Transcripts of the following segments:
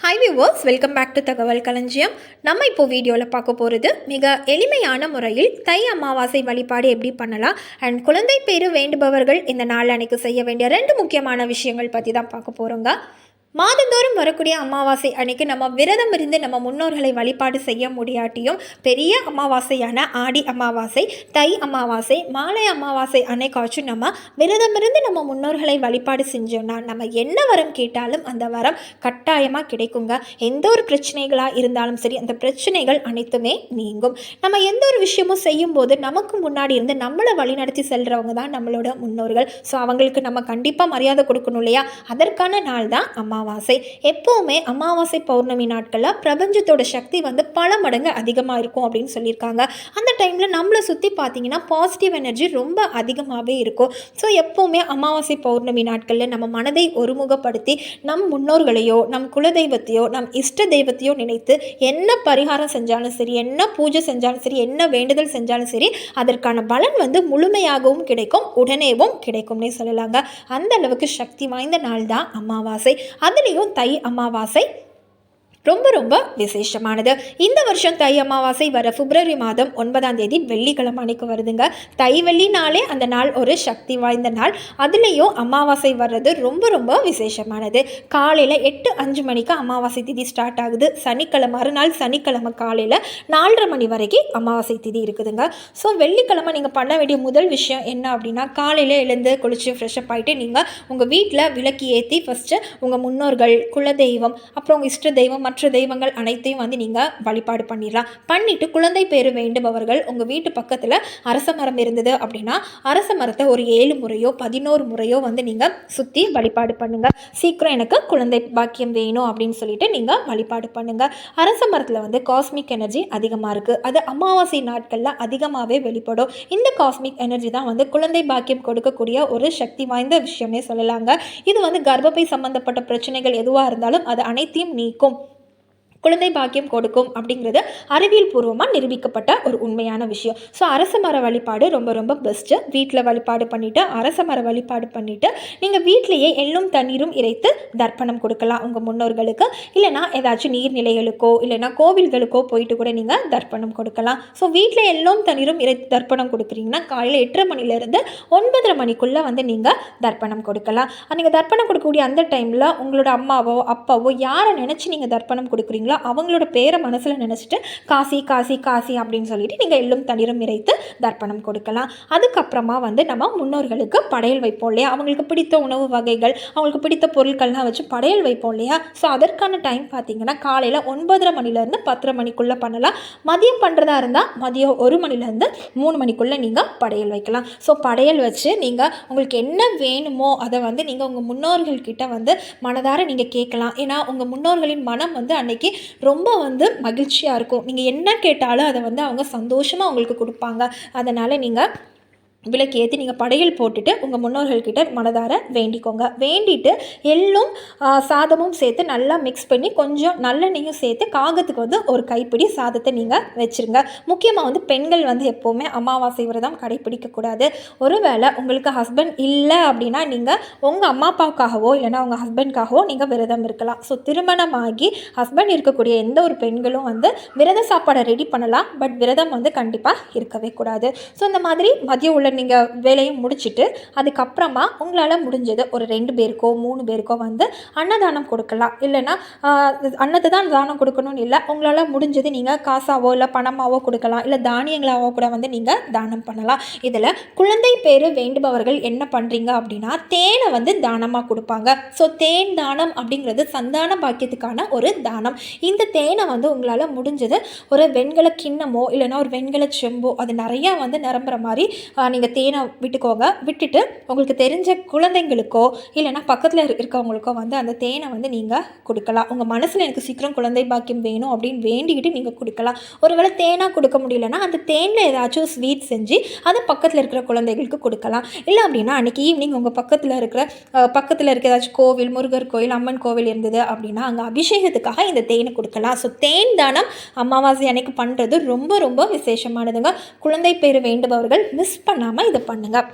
Hi viewers welcome back to தகவல் களஞ்சியம் நம்ம இப்போ வீடியோவில் பார்க்க போகிறது மிக எளிமையான முறையில் தை அமாவாசை வழிபாடு எப்படி பண்ணலாம் அண்ட் குழந்தை பேரு வேண்டுபவர்கள் இந்த நாள் அன்னைக்கு செய்ய வேண்டிய ரெண்டு முக்கியமான விஷயங்கள் பற்றி தான் பார்க்க போகிறோங்க மாதந்தோறும் வரக்கூடிய அமாவாசை அன்னைக்கு நம்ம விரதம் இருந்து நம்ம முன்னோர்களை வழிபாடு செய்ய முடியாட்டியும் பெரிய அமாவாசையான ஆடி அமாவாசை தை அமாவாசை மாலை அமாவாசை அன்னைக்காச்சும் நம்ம விரதம் இருந்து நம்ம முன்னோர்களை வழிபாடு செஞ்சோம்னா நம்ம என்ன வரம் கேட்டாலும் அந்த வரம் கட்டாயமாக கிடைக்குங்க. எந்த ஒரு பிரச்சனைகளாக இருந்தாலும் சரி அந்த பிரச்சனைகள் அனைத்துமே நீங்கும். நம்ம எந்த ஒரு விஷயமும் செய்யும்போது நமக்கு முன்னாடி இருந்து நம்மளை வழிநடத்தி செல்கிறவங்க தான் நம்மளோட முன்னோர்கள். ஸோ அவங்களுக்கு நம்ம கண்டிப்பாக மரியாதை கொடுக்கணும் இல்லையா? அதற்கான நாள் தான் அமாவாசை. எப்போவுமே அமாவாசை பௌர்ணமி நாட்களில் பிரபஞ்சத்தோட சக்தி வந்து பல மடங்கு அதிகமாக இருக்கும் அப்படின்னு சொல்லியிருக்காங்க. அந்த டைமில் நம்மளை சுற்றி பார்த்தீங்கன்னா பாசிட்டிவ் எனர்ஜி ரொம்ப அதிகமாகவே இருக்கும். ஸோ எப்போவுமே அமாவாசை பௌர்ணமி நாட்களில் நம்ம மனதை ஒருமுகப்படுத்தி நம் முன்னோர்களையோ நம் குலதெய்வத்தையோ நம் இஷ்ட தெய்வத்தையோ நினைத்து என்ன பரிகாரம் செஞ்சாலும் சரி என்ன பூஜை செஞ்சாலும் சரி என்ன வேண்டுதல் செஞ்சாலும் சரி அதற்கான பலன் வந்து முழுமையாகவும் கிடைக்கும் உடனேவும் கிடைக்கும்னே சொல்லலாங்க. அந்த அளவுக்கு சக்தி வாய்ந்த நாள் தான் அமாவாசை. அதுலேயும் தை அமாவாசை ரொம்ப ரொம்ப விசேஷமானது. இந்த வருஷம் தை அமாவாசை வர பிப்ரவரி மாதம் ஒன்பதாம் தேதி வெள்ளிக்கிழமை அன்னைக்கு வருதுங்க. தை வெள்ளி நாளே அந்த நாள் ஒரு சக்தி வாய்ந்த நாள். அதுலேயும் அமாவாசை வர்றது ரொம்ப ரொம்ப விசேஷமானது. காலையில் எட்டு அஞ்சு மணிக்கு அமாவாசை திதி ஸ்டார்ட் ஆகுது. சனிக்கிழமை மறுநாள் சனிக்கிழமை காலையில் நாலரை மணி வரைக்கும் அமாவாசை திதி இருக்குதுங்க. ஸோ வெள்ளிக்கிழமை நீங்கள் பண்ண வேண்டிய முதல் விஷயம் என்ன அப்படின்னா காலையில் எழுந்து குளித்து ஃப்ரெஷ்அப் ஆகிட்டு நீங்கள் உங்கள் வீட்டில் விளக்கு ஏற்றி ஃபஸ்ட்டு உங்கள் முன்னோர்கள் குலதெய்வம் அப்புறம் உங்கள் இஷ்ட தெய்வம் மற்ற தெய்வங்கள் அனைத்தையும் வந்து நீங்கள் வழிபாடு பண்ணிடலாம். பண்ணிவிட்டு குழந்தை பேர் வேண்டுபவர்கள் உங்கள் வீட்டு பக்கத்தில் அரச மரம் இருந்தது அப்படின்னா அரச மரத்தை ஒரு ஏழு முறையோ பதினோரு முறையோ வந்து நீங்கள் சுற்றி வழிபாடு பண்ணுங்கள் சீக்கிரம் எனக்கு குழந்தை பாக்கியம் வேணும் அப்படின்னு சொல்லிட்டு நீங்கள் வழிபாடு பண்ணுங்கள் அரச மரத்தில் வந்து காஸ்மிக் எனர்ஜி அதிகமாக இருக்குது அது அமாவாசை நாட்களில் அதிகமாகவே வெளிப்படும். இந்த காஸ்மிக் எனர்ஜி தான் வந்து குழந்தை பாக்கியம் கொடுக்கக்கூடிய ஒரு சக்தி வாய்ந்த விஷயமே சொல்லலாங்க. இது வந்து கர்ப்பப்பை சம்பந்தப்பட்ட பிரச்சனைகள் எதுவாக இருந்தாலும் அது அனைத்தையும் நீக்கும். குழந்தை பாக்கியம் கொடுக்கும் அப்படிங்கிறது அறிவியல் பூர்வமாக நிரூபிக்கப்பட்ட ஒரு உண்மையான விஷயம். ஸோ அரச மர வழிபாடு ரொம்ப ரொம்ப பெஸ்ட்டு வீட்டில் வழிபாடு பண்ணிவிட்டு அரச மர வழிபாடு பண்ணிவிட்டு நீங்கள் வீட்டிலேயே எள்ளும் தண்ணீரும் இறைத்து தர்ப்பணம் கொடுக்கலாம் உங்கள் முன்னோர்களுக்கு. இல்லைனா ஏதாச்சும் நீர்நிலைகளுக்கோ இல்லைனா கோவில்களுக்கோ போயிட்டு கூட நீங்கள் தர்ப்பணம் கொடுக்கலாம். ஸோ வீட்டில் எள்ளும் தண்ணீரும் இறைத்து தர்ப்பணம் கொடுக்குறீங்கன்னா காலையில் எட்டரை மணிலேருந்து ஒன்பதரை மணிக்குள்ளே வந்து நீங்கள் தர்ப்பணம் கொடுக்கலாம். நீங்கள் தர்ப்பணம் கொடுக்கக்கூடிய அந்த டைமில் உங்களோட அம்மாவோ அப்பாவோ யாரை நினச்சி நீங்கள் தர்ப்பணம் கொடுக்குறீங்களோ அவங்களோட பேரை மனசில் நினச்சிட்டு காசி காசி காசி அப்படின்னு சொல்லிட்டு நீங்கள் எள்ளும் தண்ணீரும் இறைத்து தர்ப்பணம் கொடுக்கலாம். அதுக்கப்புறமா வந்து நம்ம முன்னோர்களுக்கு படையல் வைப்போம் இல்லையா? அவங்களுக்கு பிடித்த உணவு வகைகள் அவங்களுக்கு பிடித்த பொருட்கள்லாம் வச்சு படையல் வைப்போம் இல்லையா? ஸோ அதற்கான டைம் பார்த்தீங்கன்னா காலையில் ஒன்பதரை மணிலேருந்து பத்தரை மணிக்குள்ளே பண்ணலாம். மதியம் பண்ணுறதா இருந்தால் மதியம் ஒரு மணிலேருந்து மூணு மணிக்குள்ளே நீங்கள் படையல் வைக்கலாம். ஸோ படையல் வச்சு நீங்கள் உங்களுக்கு என்ன வேணுமோ அதை வந்து நீங்கள் உங்கள் முன்னோர்கள்கிட்ட வந்து மனதார நீங்கள் கேட்கலாம். ஏன்னா உங்கள் முன்னோர்களின் மனம் வந்து அன்னைக்கு ரொம்ப வந்து மகிழ்ச்சியாக இருக்கும். நீங்கள் என்ன கேட்டாலும் அதை வந்து அவங்க சந்தோஷமாக உங்களுக்கு கொடுப்பாங்க. அதனால் நீங்கள் விளக்கு ஏற்றி நீங்கள் படையல் போட்டுட்டு உங்கள் முன்னோர்கள்கிட்ட மனதார வேண்டிக்கோங்க. வேண்டிட்டு எள்ளும் சாதமும் சேர்த்து நல்லா மிக்ஸ் பண்ணி கொஞ்சம் நல்லெண்ணையும் சேர்த்து காகத்துக்கு வந்து ஒரு கைப்பிடி சாதத்தை நீங்கள் வச்சுருங்க. முக்கியமாக வந்து பெண்கள் வந்து எப்போவுமே அமாவாசை விரதம் கடைப்பிடிக்கக்கூடாது ஒருவேளை உங்களுக்கு ஹஸ்பண்ட் இல்லை அப்படின்னா நீங்கள் உங்கள் அம்மா அப்பாவுக்காகவோ இல்லைனா உங்கள் ஹஸ்பண்ட்காகவோ நீங்கள் விரதம் இருக்கலாம். ஸோ திருமணமாகி ஹஸ்பண்ட் இருக்கக்கூடிய எந்த ஒரு பெண்களும் வந்து விரத சாப்பாடை ரெடி பண்ணலாம். பட் விரதம் வந்து கண்டிப்பாக இருக்கவே கூடாது. ஸோ இந்த மாதிரி மதிய உள்ள நீங்கள் வேலையும் முடிச்சுட்டு அதுக்கப்புறமா உங்களால் முடிஞ்சது ஒரு ரெண்டு பேருக்கோ மூணு பேருக்கோ வந்து அன்னதானம் கொடுக்கலாம். இல்லைன்னா அன்னத்தை தான் தானம் கொடுக்கணும்னு இல்லை உங்களால் முடிஞ்சது நீங்கள் காசாவோ இல்லை பணமாவோ கொடுக்கலாம் இல்லை தானியங்களாவோ கூட வந்து நீங்கள் தானம் பண்ணலாம். இதில் குழந்தை பேர் வேண்டுபவர்கள் என்ன பண்ணுறீங்க அப்படின்னா தேனை வந்து தானமாக கொடுப்பாங்க. ஸோ தேன் தானம் அப்படிங்கிறது சந்தான பாக்கியத்துக்கான ஒரு தானம். இந்த தேனை வந்து உங்களால் முடிஞ்சது ஒரு வெண்கல கிண்ணமோ இல்லைன்னா ஒரு வெண்கல செம்போ அது நிறையா வந்து நிரம்புற மாதிரி நீங்கள் தேனை விட்டுக்கோங்க. விட்டுட்டு உங்களுக்கு தெரிஞ்ச குழந்தைங்களுக்கோ இல்லைன்னா பக்கத்தில் இருக்கவங்களுக்கோ வந்து அந்த தேனை வந்து நீங்கள் கொடுக்கலாம். உங்கள் மனசில் எனக்கு சீக்கிரம் குழந்தை பாக்கியம் வேணும் அப்படின்னு வேண்டிக்கிட்டு நீங்கள் கொடுக்கலாம். ஒருவேளை தேனாக கொடுக்க முடியலன்னா அந்த தேனில் ஏதாச்சும் ஸ்வீட் செஞ்சு அதை பக்கத்தில் இருக்கிற குழந்தைகளுக்கு கொடுக்கலாம். இல்லை அப்படின்னா அன்றைக்கி ஈவினிங் உங்கள் பக்கத்தில் இருக்கிற பக்கத்தில் இருக்க ஏதாச்சும் கோவில் முருகர் கோவில் அம்மன் கோவில் இருந்தது அப்படின்னா அங்கே அபிஷேகத்துக்காக இந்த தேனை கொடுக்கலாம். ஸோ தேன் தானம் அமாவாசை அன்னைக்கு பண்ணுறது ரொம்ப ரொம்ப விசேஷமானதுங்க. குழந்தை பேர் வேண்டுபவர்கள் மிஸ் பண்ணாமல் இதை பண்ணுங்கள்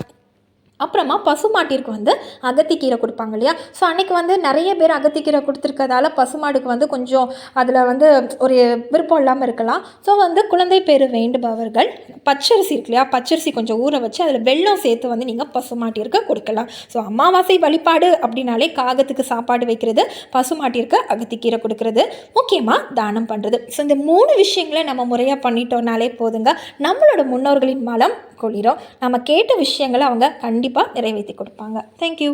அப்புறமா பசுமாட்டிற்கு வந்து அகத்திக்கீரை கொடுப்பாங்க இல்லையா? ஸோ அன்னைக்கு வந்து நிறைய பேர் அகத்திக்கீரை கொடுத்துருக்கதால பசுமாடுக்கு வந்து கொஞ்சம் அதில் வந்து ஒரு விருப்பம் இல்லாமல் இருக்கலாம். ஸோ வந்து குழந்தை பேர் வேண்டுபவர்கள் பச்சரிசி இருக்கு இல்லையா? பச்சரிசி கொஞ்சம் ஊற வச்சு அதில் வெள்ளம் சேர்த்து வந்து நீங்கள் பசுமாட்டிற்கு கொடுக்கலாம். ஸோ அமாவாசை வழிபாடு அப்படின்னாலே காகத்துக்கு சாப்பாடு வைக்கிறது பசுமாட்டிற்கு அகத்திக்கீரை கொடுக்கறது முக்கியமாக தானம் பண்ணுறது ஸோ இந்த மூணு விஷயங்களை நம்ம முறையாக பண்ணிட்டோம்னாலே போதுங்க. நம்மளோட முன்னோர்களின் மலம் குளிரும் நம்ம கேட்ட விஷயங்களை அவங்க கண்டிப்பாக நிறைவேற்றி கொடுப்பாங்க. தேங்க்யூ